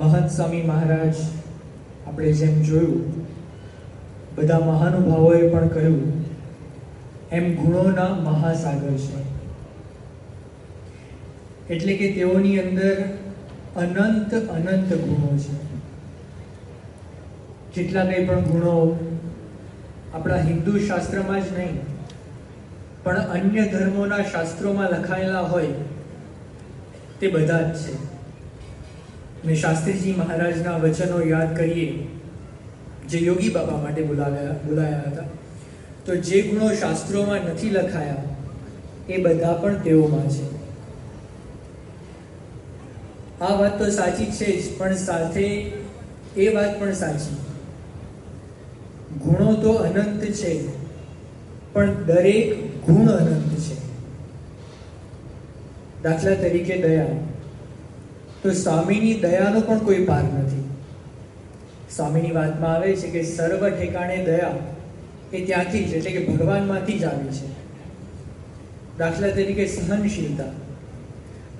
મહંત સ્વામી મહારાજ આપણે જેમ જોયું, બધા મહાનુભાવોએ પણ કહ્યું, એમ ગુણોના મહાસાગર છે. એટલે કે તેઓની અંદર અનંત અનંત ગુણો છે. જેટલા કંઈ પણ ગુણો આપણા હિન્દુ શાસ્ત્રમાં જ નહીં, પણ અન્ય ધર્મોના શાસ્ત્રોમાં લખાયેલા હોય, તે બધા જ છે. મેં શાસ્ત્રીજી મહારાજના વચનો યાદ કરીએ, જે યોગી બાબા માટે બોલાવ્યા, બોલાયા હતા. તો જે ગુણો શાસ્ત્રોમાં નથી લખાયા, એ બધા પણ તેઓમાં છે. આ વાત તો સાચી છે જ, પણ સાથે એ વાત પણ સાચી. ગુણો તો અનંત છે, પણ દરેક ગુણ અનંત છે. દાખલા તરીકે દયા. તો સ્વામીની દયાનો પણ કોઈ પાર નથી. સ્વામીની વાતમાં આવે છે કે સર્વ ઠેકાણે દયા એ ત્યાંથી જ, એટલે કે ભગવાનમાંથી જ આવે છે. દાખલા તરીકે સહનશીલતા,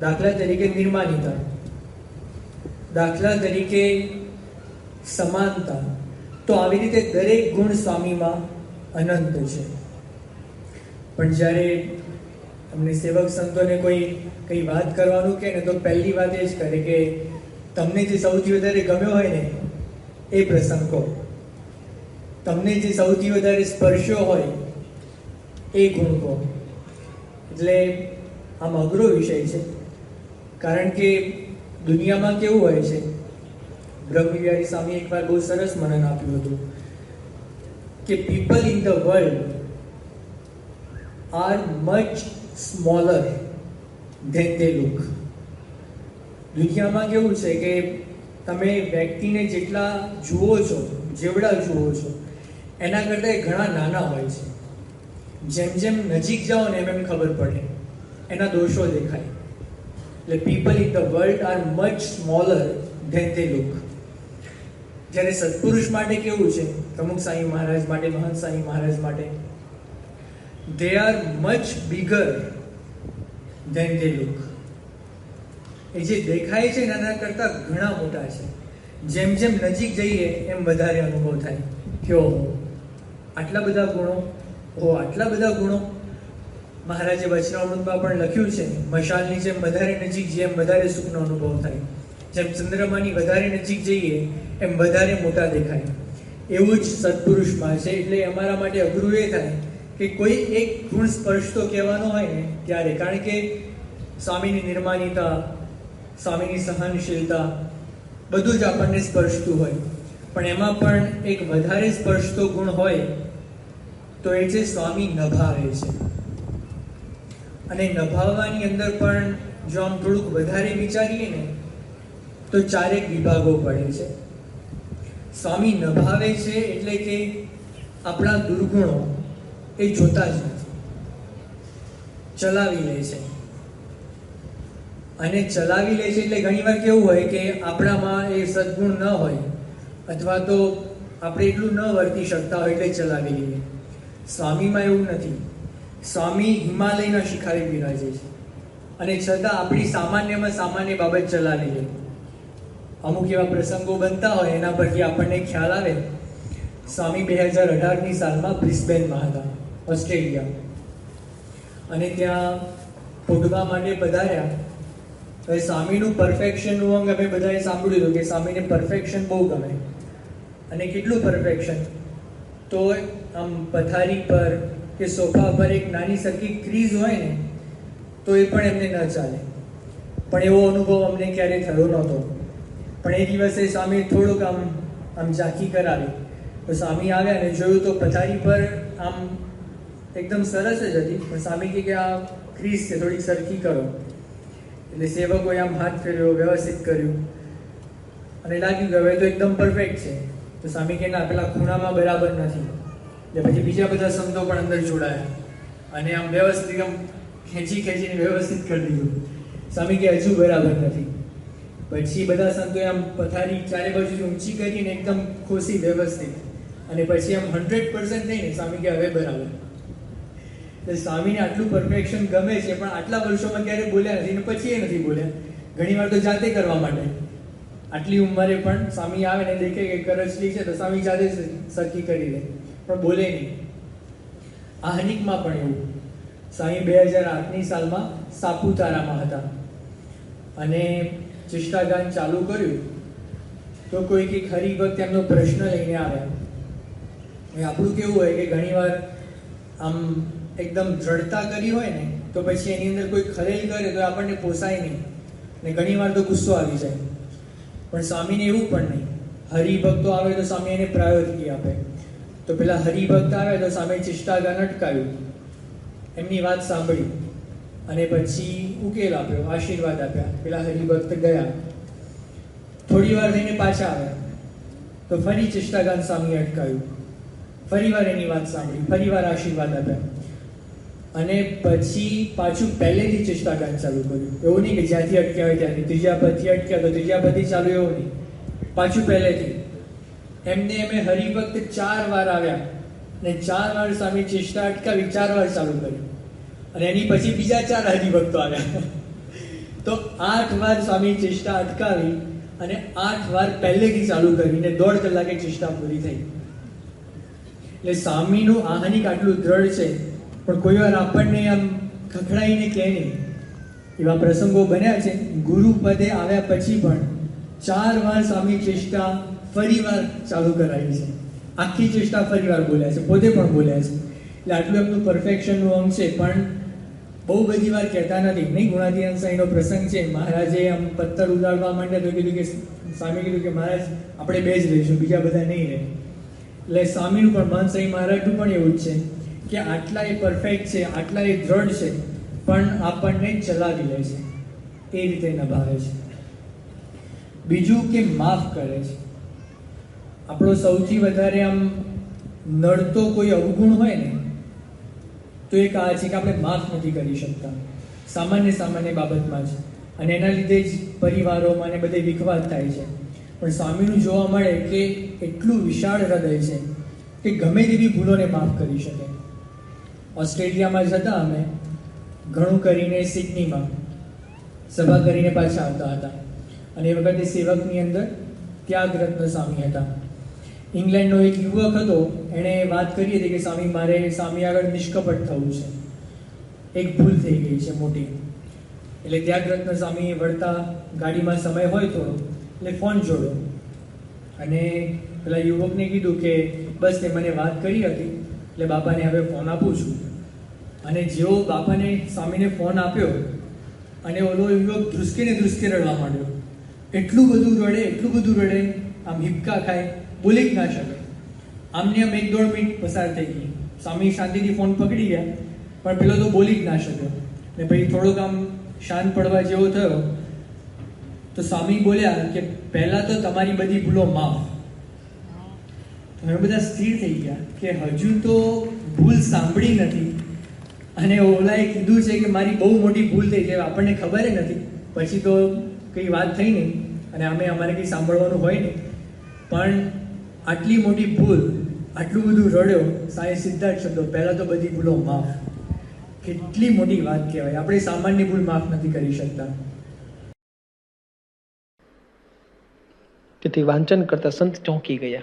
દાખલા તરીકે નિર્માનિતા દાખલા તરીકે સમાનતા, તો આવી રીતે દરેક ગુણ સ્વામીમાં અનંત છે. પણ જ્યારે તમને સેવક સંતોને કોઈ કઈ વાત કરવાનું કે ને તો પહેલી વાત એ જ કરે કે તમને જે સૌથી વધારે ગમ્યો હોય ને, એ પ્રસંગ કહો. તમને જે સૌથી વધારે સ્પર્શ્યો હોય, એ ગુણ કહો. એટલે આમ અઘરો વિષય છે. કારણ કે દુનિયામાં કેવું હોય છે? બ્રહ્મવિહારી સ્વામી એકવાર બહુ સરસ મનન આપ્યું હતું કે people in the world are much smaller than they look. દુનિયામાં કેવું છે કે તમે વ્યક્તિને જેટલા જુઓ છો, જેવડા જુઓ છો, એના કરતાં ઘણા નાના હોય છે. જેમ જેમ નજીક જાઓ ને એમ એમ ખબર પડે. એના દોષો દેખાય. એટલે people in the world are much smaller than they look જ્યારે સત્પુરુષ માટે કેવું છે? પ્રમુખ સાંઈ મહારાજ માટે, મહંત સાંઈ મહારાજ માટે. They are much bigger than they look એ જે દેખાય છે એના કરતાં ઘણા મોટા છે. જેમ જેમ નજીક જઈએ, એમ વધારે અનુભવ થાય. કે ઓહો આટલા બધા ગુણો? ઓહો આટલા બધા ગુણો? મહારાજે વચનામૃતમાં પણ લખ્યું છે, મશાલની જેમ વધારે નજીક જેમ વધારે સુખનો અનુભવ થાય. જેમ ચંદ્રમાની વધારે નજીક જઈએ, એમ વધારે મોટા દેખાય. એવું જ સત્પુરુષમાં છે, એટલે અમારા માટે અઘરું એ થાય કે કોઈ એક ગુણ સ્પર્શ તો કહેવાનો હોય ને ત્યારે, કારણ કે સ્વામીની નિર્માણિતા, સ્વામીની સહનશીલતા બધું જ આપણને સ્પર્શતું હોય. પણ એમાં પણ એક વધારે સ્પર્શતો ગુણ હોય તો એ છે સ્વામી નભાવે છે. અને નભાવવાની અંદર પણ જો આમ થોડુંક વધારે વિચારીએ ને, તો ચારેક વિભાગો પડે છે. સ્વામી નભાવે છે એટલે કે આપણા દુર્ગુણો. એ જોતા જ નથી. ચલાવી લે છે. અને ચલાવી લે છે એટલે ઘણીવાર કેવું હોય કે આપણામાં એ સદગુણ ન હોય અથવા તો આપણે એટલું ન વર્તી શકતા હોય એટલે ચલાવી લઈએ. સ્વામીમાં એવું નથી. સ્વામી હિમાલયના શિખારે બિરાજે છે. અને છતાં આપણી સામાન્યમાં સામાન્ય બાબત ચલાવી લે. અમુક એવા પ્રસંગો બનતા હોય એના પરથી આપણને ખ્યાલ આવે. સ્વામી બે હજાર અઢારની સાલમાં બ્રિસ્બેનમાં હતા. ઓસ્ટ્રેલિયા. અને ત્યાં ફૂટવા માટે પધાર્યા. હવે સ્વામીનું પરફેક્શનનું અંગ અમે બધાએ સાંભળ્યું હતું કે સ્વામીને પરફેક્શન બહુ ગમે. અને કેટલું પરફેક્શન તો આમ પથારી પર કે સોફા પર એક નાની સરખી ક્રીઝ હોય ને, તો એ પણ એમને ન ચાલે. પણ એવો અનુભવ અમને ક્યારેય થયો નહોતો. પણ એ દિવસે સ્વામી થોડુંક આમ આમ ઝાંખી કરાવી. તો સ્વામી આવ્યા અને જોયું તો પથારી પર આમ એકદમ સરસ જ હતી. પણ કહે કે આ ક્રીઝ છે, થોડીક સરખી કરો. એટલે સેવકોએ આમ હાથ ફેર્યો વ્યવસ્થિત કર્યું. અને લાગ્યું કે હવે તો એકદમ પરફેક્ટ છે. તો સ્વામી કે ના, પેલા ખૂણામાં બરાબર નથી. એટલે પછી બીજા બધા સંતો પણ અંદર જોડાયા. અને આમ વ્યવસ્થિત આમ ખેંચી ખેંચીને વ્યવસ્થિત કરી દીધું. સ્વામી કે હજુ બરાબર નથી. પછી બધા સંતોએ આમ પથારી ચારે બાજુ ઊંચી કરીને એકદમ ખોસી વ્યવસ્થિત. અને પછી આમ હંડ્રેડ પર્સન્ટ થઈને સ્વામી કે હવે બરાબર. એટલે સ્વામીને આટલું પરફેક્શન ગમે છે, પણ આટલા વર્ષોમાં ક્યારે બોલ્યા નથી ને પછી એ નથી બોલ્યા. ઘણી વાર તો જાતે કરવા માટે આટલી ઉંમરે પણ સ્વામી આવે ને દેખે કે કરચલી છે તો સ્વામી જાતે સરખી કરી લે. પણ બોલે નહીં. આ હનિકમાં પણ એવું. સ્વામી બે હજાર આઠની સાલમાં સાપુતારામાં હતા. અને ચિષ્ટાગાન ચાલુ કર્યું. તો કોઈક એક હરિભક્ત એમનો પ્રશ્ન લઈને આવ્યા. આપણું કેવું હોય કે ઘણીવાર આમ એકદમ દ્રઢતા કરી હોય ને, તો પછી એની અંદર કોઈ ખલેલ કરે તો આપણને પોસાય નહીં. ને ઘણીવાર તો ગુસ્સો આવી જાય. પણ સ્વામીને એવું પણ નહીં. હરિભક્તો આવે તો સ્વામી એને પ્રાયોરિટી આપે. તો પેલા હરિભક્ત આવે તો સામે ચિષ્ટાગાન અટકાવ્યું એમની વાત સાંભળી. અને પછી ઉકેલ આપ્યો, આશીર્વાદ આપ્યા. પેલા હરિભક્ત ગયા. થોડી વાર થઈને પાછા આવ્યા. તો ફરી ચિષ્ટાગાન સામે અટકાયું. ફરી વાર એની વાત સાંભળી ફરી વાર આશીર્વાદ આપ્યા. અને પછી પાછું પહેલેથી ચિષ્ટાગાન ચાલુ કર્યું, એવું નહીં કે જ્યાંથી અટક્યા હોય ત્યાંથી, ત્રીજા પદથી અટક્યા તો ત્રીજા પદથી ચાલુ એવું નહીં. પાછું પહેલેથી. એમને એમે હરિભક્ત ચાર વાર આવ્યા અને ચાર વાર સ્વામી ચેષ્ટા અટકાવી, ચાર વાર ચાલુ કર્યું. અને એની પછી બીજા ચાર હરિભક્તો આવ્યા. તો આઠ વાર સ્વામી ચેષ્ટા અટકાવી અને આઠ વાર પહેલેથી ચાલુ કરીને દોઢ કલાકે ચેષ્ટા પૂરી થઈ. એટલે સ્વામીનું આહનિક આટલું દ્રઢ છે પણ કોઈ વાર આપણને આમ ખખડાઈને કહે નહીં. એવા પ્રસંગો બન્યા છે. ગુરુ પદે આવ્યા પછી પણ ચાર વાર સ્વામી ચેષ્ટા ફરી વાર ચાલુ કરાવી છે. આખી ચેષ્ટા ફરી વાર બોલ્યા છે. પોતે પણ બોલ્યા છે. એટલે આટલું એમનું પરફેક્શનનું અંગ છે. પણ બહુ બધી વાર કહેતા નથી. નહીં ગુણાધીન સાંઈનો પ્રસંગ છે. મહારાજે આમ પથ્થર ઉડાડવા માંડ્યા તો કીધું કે સ્વામી કીધું કે મહારાજ, આપણે બે જ રહીશું, બીજા બધા નહીં રહે. એટલે સ્વામીનું પણ મન સાંઈ મહારાજનું પણ એવું જ છે. કે આટલા એ પરફેક્ટ છે આટલા એ દ્રઢ છે, પણ આપણને ચલાવી લે છે. એ રીતે નભાવે છે. બીજું કે માફ કરે છે. આપણો સૌથી વધારે આમ નડતો કોઈ અવગુણ હોય ને, તો એક આ છે કે આપણે માફ નથી કરી શકતા. સામાન્ય સામાન્ય બાબતમાં જ. અને એના લીધે જ પરિવારોમાં ને બધે વિખવાદ થાય છે. પણ સ્વામીનું જોવા મળે કે એટલું વિશાળ હૃદય છે કે ગમે તેવી ભૂલોને માફ કરી શકે. ઓસ્ટ્રેલિયામાં જતા અમે. ઘણું કરીને સિડનીમાં સભા કરીને પાછા આવતા હતા. અને એ વખતે સેવકની અંદર ત્યાગરત્ન સ્વામી હતા. ઇંગ્લેન્ડનો એક યુવક હતો, એણે વાત કરી હતી કે, સ્વામી, મારે સ્વામી આગળ નિષ્કપટ થવું છે. એક ભૂલ થઈ ગઈ છે મોટી. એટલે ત્યાગરત્ન સ્વામી વળતા ગાડીમાં સમય હોય થોડો, એટલે ફોન જોડો અને પેલા યુવકને કીધું કે, બસ, તે મને વાત કરી હતી, એટલે બાપાને હવે ફોન આપું છું. અને જેવો બાપાને સ્વામીને ફોન આપ્યો અને ઓલો યુવક ધ્રુસકીને ધ્રુસકે રડવા માંડ્યો. એટલું બધું રડે, એટલું બધું રડે, આમ હિપકા ખાય, બોલી જ ના શકે. આમને આમ એક દોઢ મિનિટ પસાર થઈ ગઈ. સ્વામી શાંતિથી ફોન પકડી ગયા, પણ પેલો તો બોલી જ ના શક્યો. ને પછી થોડોક આમ શાંત પડવા જેવો થયો, તો સ્વામી બોલ્યા કે પહેલાં તો તમારી બધી ભૂલો માફ. તો અમે બધા સ્થિર થઈ ગયા કે હજુ તો ભૂલ સાંભળી નથી. અને ઓલાએ કીધું છે કે મારી બહુ મોટી ભૂલ થઈ છે, આપણને ખબર જ નથી. પછી તો કંઈ વાત થઈ નહીં અને અમે અમારે કંઈ સાંભળવાનું હોય નહીં. પણ આટલી મોટી ભૂલ, આટલું બધું રડ્યો, સાંઈ સીધા જ શબ્દો, પહેલાં તો બધી ભૂલો માફ. કેટલી મોટી વાત કહેવાય. આપણે સામાન્ય ભૂલ માફ નથી કરી શકતા. તેથી વાંચન કરતા સંત ચોંકી ગયા.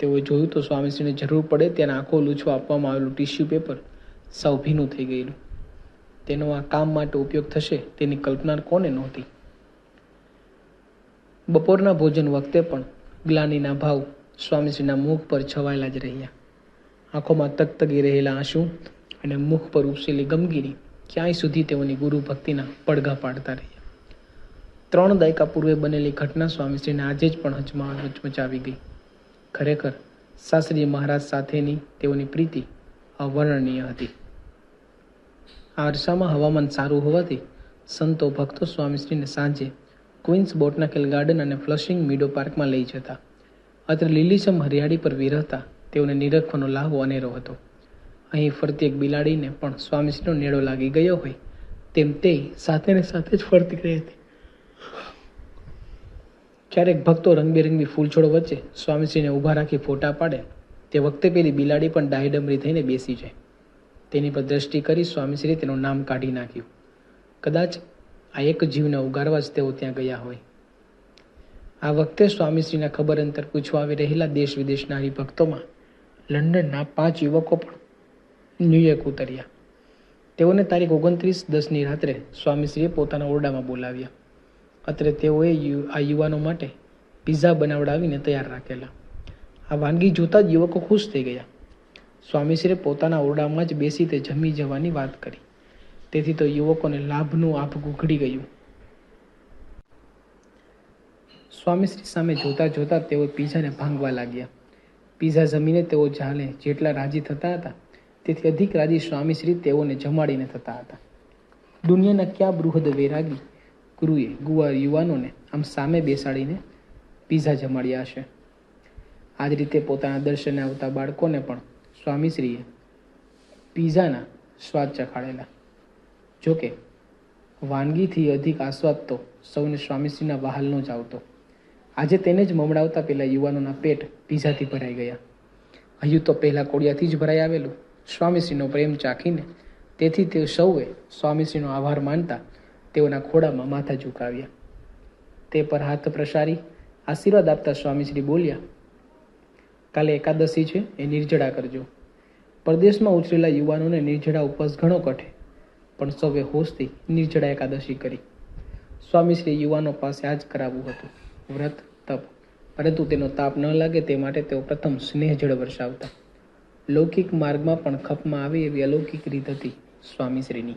તેઓએ જોયું તો સ્વામીશ્રીને જરૂર પડે ત્યાં આંખો લૂછવા આપવામાં આવેલું ટીશ્યુ પેપર સાવ ભીનું થઈ ગયેલું. તેનો આ કામ માટે ઉપયોગ થશે તેની કલ્પના કોને નહોતી. બપોરના ભોજન વખતે પણ ગ્લાનીના ભાવ સ્વામીજીના મુખ પર છવાયેલા જ રહ્યા. આંખોમાં તકતગી રહેલા આંસુ અને મુખ પર ઉપસેલી ગમગીરી ક્યાંય સુધી તેઓની ગુરુ ભક્તિના પડઘા પાડતા રહ્યા. ત્રણ દાયકા પૂર્વે બનેલી ઘટના સ્વામીશ્રીને આજે જ પણ હચમાં હચમચાવી ગઈ. ખરેખર શાસ્ત્રી મહારાજ સાથેની તેઓની પ્રીતિ અવર્ણનીય હતી. આ અરસામાં હવામાન સારું હોવાથી સંતો ભક્તો સ્વામીશ્રીને સાંજે ક્વીન્સ બોટનાકેલ ગાર્ડન અને ફ્લશિંગ મીડો પાર્કમાં લઈ જતા. અત્રે લીલીછમ હરિયાળી પર વિરહતા તેઓને નિરખવાનો લાહવો અનેરો હતો. અહીં ફરતી એક બિલાડીને પણ સ્વામીશ્રીનો નેડો લાગી ગયો હોય તેમ તે સાથે ને સાથે જ ફરતી રહી હતી. ક્યારેક ભક્તો રંગબેરંગી ફૂલછોડ વચ્ચે સ્વામીશ્રીને ઊભા રાખી ફોટા પાડે તે વખતે પેલી બિલાડી પણ ડાયડમરી થઈને બેસી જાય. તેની પર દ્રષ્ટિ કરી સ્વામીશ્રીએ તેનું નામ કાઢી નાખ્યું. કદાચ આ એક જીવને ઉગારવા જ તેઓ ત્યાં ગયા હોય. આ વખતે સ્વામીશ્રીના ખબર અંતર પૂછવા આવી રહેલા દેશ વિદેશના હરિભક્તોમાં લંડનના પાંચ યુવકો પણ ન્યૂયોર્ક ઉતર્યા. તેઓને તારીખ ઓગણત્રીસ દસની રાત્રે સ્વામીશ્રીએ પોતાના ઓરડામાં બોલાવ્યા. અત્રે તેઓએ આ યુવાનો માટે પિઝા બનાવડાવીને તૈયાર રાખેલા. આ વાનગી જોતા જ યુવકો ખુશ થઈ ગયા. સ્વામીશ્રીએ પોતાના ઓરડામાં જ બેસી તે જમી જવાની વાત કરી. તેથી તો યુવકોને લાભનું આભ ઉઘડી ગયું. સ્વામીશ્રી સામે જોતા જોતા તેઓ પીઝાને ભાંગવા લાગ્યા. પીઝા જમીને તેઓ જાણે જેટલા રાજી થતા હતા, તેથી અધિક રાજી સ્વામીશ્રી તેઓને જમાડીને થતા હતા. દુનિયાના ક્યાં બૃહદ વૈરાગી ગુરુએ ગુવા યુવાનોને આમ સામે બેસાડીને પીઝા જમાડ્યા હશે? આ જ રીતે પોતાના દર્શને આવતા બાળકોને પણ સ્વામીશ્રીએ પીઝાના સ્વાદ ચખાડેલા. જોકે, વાનગીથી અધિક આસ્વાદ તો સૌને સ્વામીશ્રીના વહાલનો જ આવતો. આજે તેને જ મમડાવતા પેલા યુવાનોના પેટ પીઝાથી ભરાઈ ગયા. હયું તો પહેલા કોડિયાથી જ ભરાઈ આવેલું સ્વામીશ્રીનો પ્રેમ ચાખીને તેથી તે સૌએ સ્વામીશ્રીનો આભાર માનતા તેઓના ખોડામાં માથા ઝુકાવ્યા. તે પર હાથ પ્રસારી આશીર્વાદ આપતા સ્વામીશ્રી બોલ્યા કાલે એકાદશી છે, એ નિર્જળા કરજો. પરદેશમાં ઉછરેલા યુવાનોને નિર્જળા ઉપવાસ ઘણો કઠે, પણ સૌએ હોશથી નિર્જળા એકાદશી કરી. સ્વામીશ્રી યુવાનો પાસે આ જ કરાવવું હતું. વ્રત, તપ, પરંતુ તેનો તાપ ન લાગે તે માટે તેઓ પ્રથમ સ્નેહ જળ વરસાવતા. લૌકિક માર્ગમાં પણ ખપમાં આવે એવી અલૌકિક રીત હતી સ્વામીશ્રીની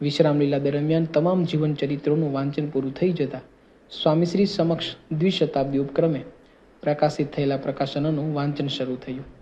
વિશ્રામ લીલા દરમિયાન તમામ જીવન ચરિત્રોનું વાંચન પૂરું થઈ જતા સ્વામીશ્રી સમક્ષ દ્વિશતાબ્દી ઉપક્રમે પ્રકાશિત થયેલા પ્રકાશનોનું વાંચન શરૂ થયું.